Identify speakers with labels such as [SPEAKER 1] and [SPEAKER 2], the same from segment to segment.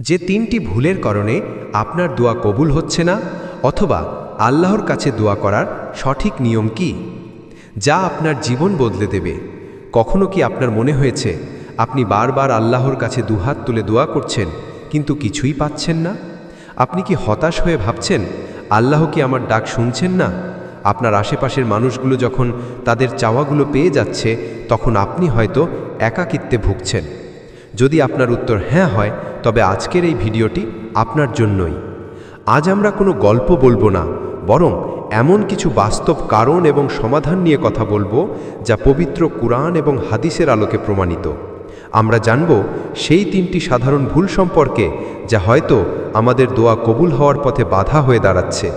[SPEAKER 1] যে তিনটি ভুলের কারণে আপনার দোয়া কবুল হচ্ছে না, অথবা আল্লাহর কাছে দোয়া করার সঠিক নিয়ম কি, যা আপনার জীবন বদলে দেবে। কখনো কি আপনার মনে হয়েছে, আপনি বারবার আল্লাহর কাছে দুহাত তুলে দোয়া করছেন, কিন্তু কিছুই পাচ্ছেন না? আপনি কি হতাশ হয়ে ভাবছেন, আল্লাহ কি আমার ডাক শুনছেন না? আপনার আশেপাশের মানুষগুলো যখন তাদের চাওয়াগুলো পেয়ে যাচ্ছে, তখন আপনি হয়তো একাকিত্বে ভুগছেন। যদি আপনার উত্তর হ্যাঁ হয়, তবে আজকের এই ভিডিওটি আপনার জন্যই। আজ আমরা কোনো গল্প বলব না, বরং এমন কিছু বাস্তব কারণ এবং সমাধান নিয়ে কথা বলব যা পবিত্র কুরআন এবং হাদিসের আলোকে প্রমাণিত। আমরা জানব সেই তিনটি সাধারণ ভুল সম্পর্কে যা হয়তো আমাদের দোয়া কবুল হওয়ার পথে বাধা হয়ে দাঁড়াচ্ছে।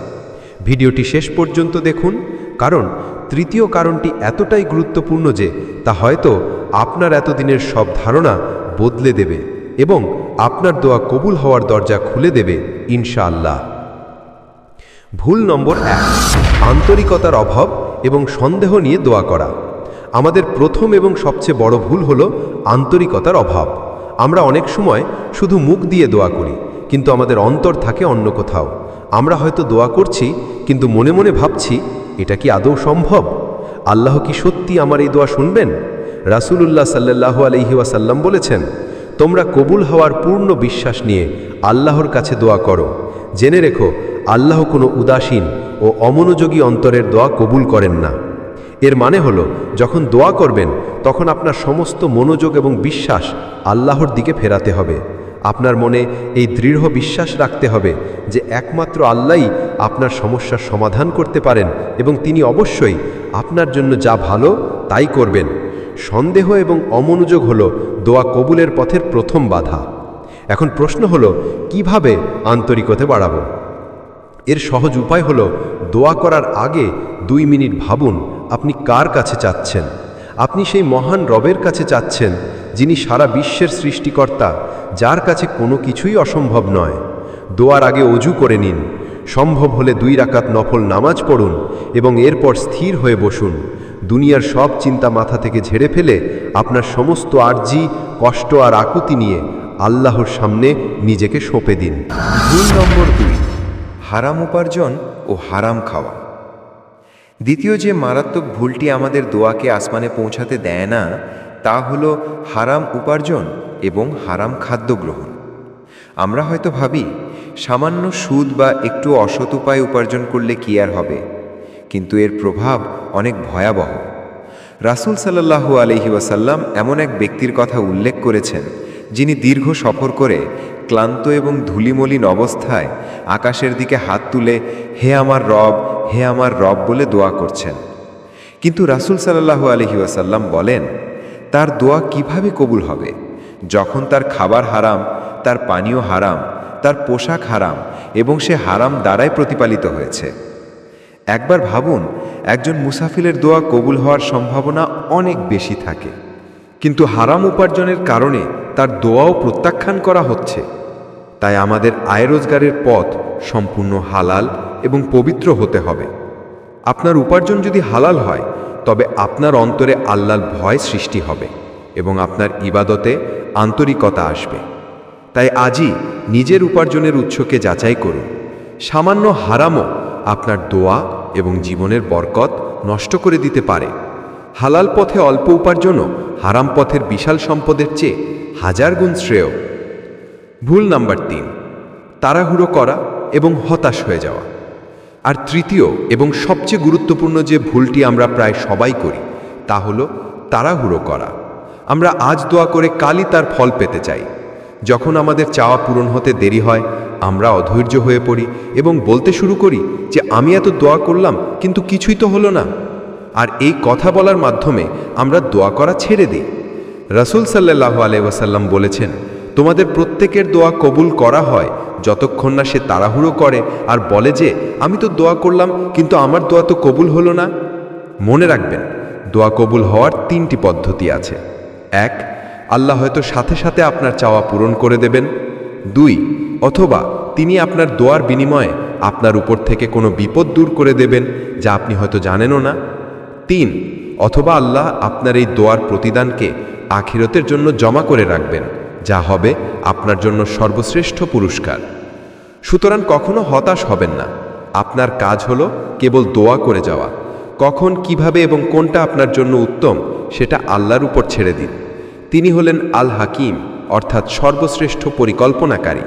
[SPEAKER 1] ভিডিওটি শেষ পর্যন্ত দেখুন, কারণ তৃতীয় কারণটি এতটাই গুরুত্বপূর্ণ যে তা হয়তো আপনার এতদিনের সব ধারণা বদলে দেবে এবং আপনার দোয়া কবুল হওয়ার দরজা খুলে দেবে, ইনশাআল্লাহ। ভুল নম্বর এক, আন্তরিকতার অভাব এবং সন্দেহ নিয়ে দোয়া করা। আমাদের প্রথম এবং সবচেয়ে বড় ভুল হলো আন্তরিকতার অভাব। আমরা অনেক সময় শুধু মুখ দিয়ে দোয়া করি, কিন্তু আমাদের অন্তর থাকে অন্য কোথাও। আমরা হয়তো দোয়া করছি, কিন্তু মনে মনে ভাবছি, এটা কি আদৌ সম্ভব? আল্লাহ কি সত্যি আমার এই দোয়া শুনবেন? রাসূলুল্লাহ সাল্লাল্লাহু আলাইহি ওয়াসাল্লাম বলেছেন, তোমরা কবুল হওয়ার পূর্ণ বিশ্বাস নিয়ে আল্লাহর কাছে দোয়া করো। জেনে রেখো, আল্লাহ কোনো উদাসীন ও অমনোযোগী অন্তরের দোয়া কবুল করেন না। এর মানে হলো, যখন দোয়া করবেন, তখন আপনার সমস্ত মনোযোগ এবং বিশ্বাস আল্লাহর দিকে ফেরাতে হবে। আপনার মনে এই দৃঢ় বিশ্বাস রাখতে হবে যে একমাত্র আল্লাহই আপনার সমস্যার সমাধান করতে পারেন এবং তিনি অবশ্যই আপনার জন্য যা ভালো তাই করবেন। সন্দেহ এবং অমনোযোগ হলো দোয়া কবুলের পথের প্রথম বাধা। এখন প্রশ্ন হলো, কীভাবে আন্তরিকতে বাড়াবো? এর সহজ উপায় হলো, দোয়া করার আগে দুই মিনিট ভাবুন, আপনি কার কাছে চাচ্ছেন? আপনি সেই মহান রবের কাছে চাচ্ছেন, যিনি সারা বিশ্বের সৃষ্টিকর্তা, যার কাছে কোনো কিছুই অসম্ভব নয়। দোয়ার আগে অজু করে নিন। সম্ভব হলে দুই রাকাত নফল নামাজ পড়ুন এবং এরপর স্থির হয়ে বসুন। দুনিয়ার সব চিন্তা মাথা থেকে ঝেড়ে ফেলে আপনার সমস্ত আর্জি, কষ্ট আর আকুতি নিয়ে আল্লাহর সামনে নিজেকে সঁপে দিন।
[SPEAKER 2] ভুল নম্বর দুই, হারাম উপার্জন ও হারাম খাওয়া। দ্বিতীয় যে মারাত্মক ভুলটি আমাদের দোয়াকে আসমানে পৌঁছাতে দেয় না, তা হলো হারাম উপার্জন এবং হারাম খাদ্য গ্রহণ। আমরা হয়তো ভাবি, সামান্য সুদ বা একটু অসৎ উপায় উপার্জন করলে কি আর হবে? কিন্তু এর প্রভাব অনেক ভয়াবহ। রাসূল সাল্লাল্লাহু আলহি ওয়াসাল্লাম এমন এক ব্যক্তির কথা উল্লেখ করেছেন, যিনি দীর্ঘ সফর করে ক্লান্ত এবং ধুলিমলিন অবস্থায় আকাশের দিকে হাত তুলে, হে আমার রব, হে আমার রব বলে দোয়া করছেন। কিন্তু রাসূল সাল্লাল্লাহু আলহি ওয়াসাল্লাম বলেন, তার দোয়া কীভাবে কবুল হবে? যখন তার খাবার হারাম, তার পানীয় হারাম, তার পোশাক হারাম এবং সে হারাম দ্বারাই প্রতিপালিত হয়েছে। একবার ভাবুন, একজন মুসাফিলের দোয়া কবুল হওয়ার সম্ভাবনা অনেক বেশি থাকে। কিন্তু হারাম উপার্জনের কারণে তার দোয়াও প্রত্যাখ্যান করা হচ্ছে। তাই আমাদের আয় রোজগারের পথ সম্পূর্ণ হালাল এবং পবিত্র হতে হবে। আপনার উপার্জন যদি হালাল হয়, তবে আপনার অন্তরে আল্লাহর ভয় সৃষ্টি হবে এবং আপনার ইবাদতে আন্তরিকতা আসবে। তাই আজই নিজের উপার্জনের উৎসকে যাচাই করুন। সামান্য হারামও আপনার দোয়া এবং জীবনের বরকত নষ্ট করে দিতে পারে। হালাল পথে অল্প উপার্জনও হারাম পথের বিশাল সম্পদের চেয়ে হাজার গুণ শ্রেয়। ভুল নাম্বার তিন, তাড়াহুড়ো করা এবং হতাশ হয়ে যাওয়া। আর তৃতীয় এবং সবচেয়ে গুরুত্বপূর্ণ যে ভুলটি আমরা প্রায় সবাই করি, তা হলো তাড়াহুড়ো করা। আমরা আজ দোয়া করে কালই তার ফল পেতে চাই। যখন আমাদের চাওয়া পূরণ হতে দেরি হয় আমরা অধৈর্য হয়ে পড়ি এবং বলতে শুরু করি যে আমি এত দোয়া করলাম, কিন্তু কিছুই তো হলো না। আর এই কথা বলার মাধ্যমে আমরা দোয়া করা ছেড়ে দিই। রাসূল সাল্লাহ আলাইসাল্লাম বলেছেন, তোমাদের প্রত্যেকের দোয়া কবুল করা হয়, যতক্ষণ না সে তাড়াহুড়ো করে আর বলে যে, আমি তো দোয়া করলাম, কিন্তু আমার দোয়া তো কবুল হলো না। মনে রাখবেন, দোয়া কবুল হওয়ার তিনটি পদ্ধতি আছে। এক, আল্লাহ হয়তো সাথে সাথে আপনার চাওয়া পূরণ করে দেবেন। দুই অথবা তিনি আপনার দোয়ার বিনিময়ে আপনার উপর থেকে কোনো বিপদ দূর করে দেবেন যা আপনি হয়তো জানেনও না। তিন, অথবা আল্লাহ আপনার এই দোয়ার প্রতিদানকে আখিরতের জন্য জমা করে রাখবেন,
[SPEAKER 1] যা হবে আপনার জন্য সর্বশ্রেষ্ঠ পুরস্কার। সুতরাং কখনো হতাশ হবেন না। আপনার কাজ হলো কেবল দোয়া করে যাওয়া। কখন, কীভাবে এবং কোনটা আপনার জন্য উত্তম সেটা আল্লাহর উপর ছেড়ে দিন। তিনি হলেন আল হাকিম অর্থাৎ সর্বশ্রেষ্ঠ পরিকল্পনাকারী।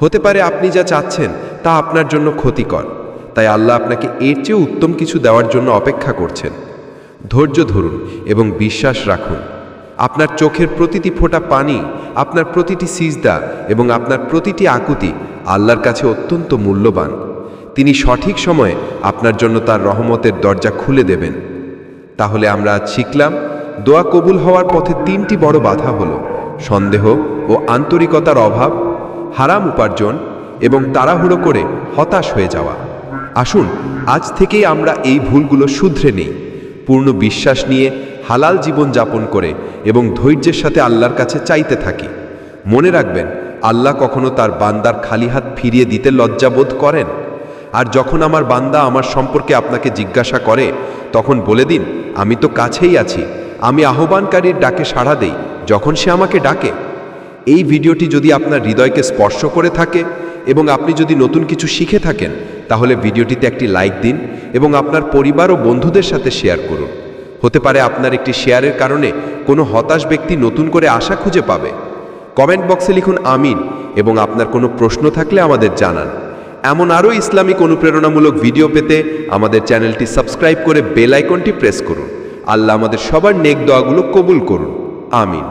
[SPEAKER 1] হতে পারে আপনি যা চাচ্ছেন তা আপনার জন্য ক্ষতিকর। তাই আল্লাহ আপনাকে এর চেয়ে উত্তম কিছু দেওয়ার জন্য অপেক্ষা করছেন। ধৈর্য ধরুন এবং বিশ্বাস রাখুন। আপনার চোখের প্রতিটি ফোঁটা পানি, আপনার প্রতিটি সিজদা এবং আপনার প্রতিটি আকুতি আল্লাহর কাছে অত্যন্ত মূল্যবান। তিনি সঠিক সময়ে আপনার জন্য তার রহমতের দরজা খুলে দেবেন। তাহলে আমরা আজ শিখলাম, দোয়া কবুল হওয়ার পথে তিনটি বড় বাধা হলো সন্দেহ ও আন্তরিকতার অভাব হারাম উপার্জন এবং তাড়াহুড়ো করে হতাশ হয়ে যাওয়া। আসুন, আজ থেকেই আমরা এই ভুলগুলো শুধরে নেই। পূর্ণ বিশ্বাস নিয়ে হালাল জীবন যাপন করে এবং ধৈর্যের সাথে আল্লাহর কাছে চাইতে থাকি। মনে রাখবেন, আল্লাহ কখনো তার বান্দার খালি হাত ফিরিয়ে দিতে লজ্জাবোধ করেন। আর যখন আমার বান্দা আমার সম্পর্কে আপনাকে জিজ্ঞাসা করে, তখন বলে দিন, আমি তো কাছেই আছি। আমি আহ্বানকারীর ডাকে সাড়া দেই, যখন সে আমাকে ডাকে। এই ভিডিওটি যদি আপনার হৃদয়কে স্পর্শ করে থাকে এবং আপনি যদি নতুন কিছু শিখে থাকেন, তাহলে ভিডিওটিতে একটি লাইক দিন এবং আপনার পরিবার ও বন্ধুদের সাথে শেয়ার করুন। হতে পারে আপনার একটি শেয়ারের কারণে কোনো হতাশ ব্যক্তি নতুন করে আশা খুঁজে পাবে। কমেন্ট বক্সে লিখুন আমিন এবং আপনার কোনো প্রশ্ন থাকলে আমাদের জানান। এমন আরও ইসলামিক অনুপ্রেরণামূলক ভিডিও পেতে আমাদের চ্যানেলটি সাবস্ক্রাইব করে বেল আইকনটি প্রেস করুন। আল্লাহ আমাদের সবার নেক দোয়াগুলো কবুল করুন। আমিন।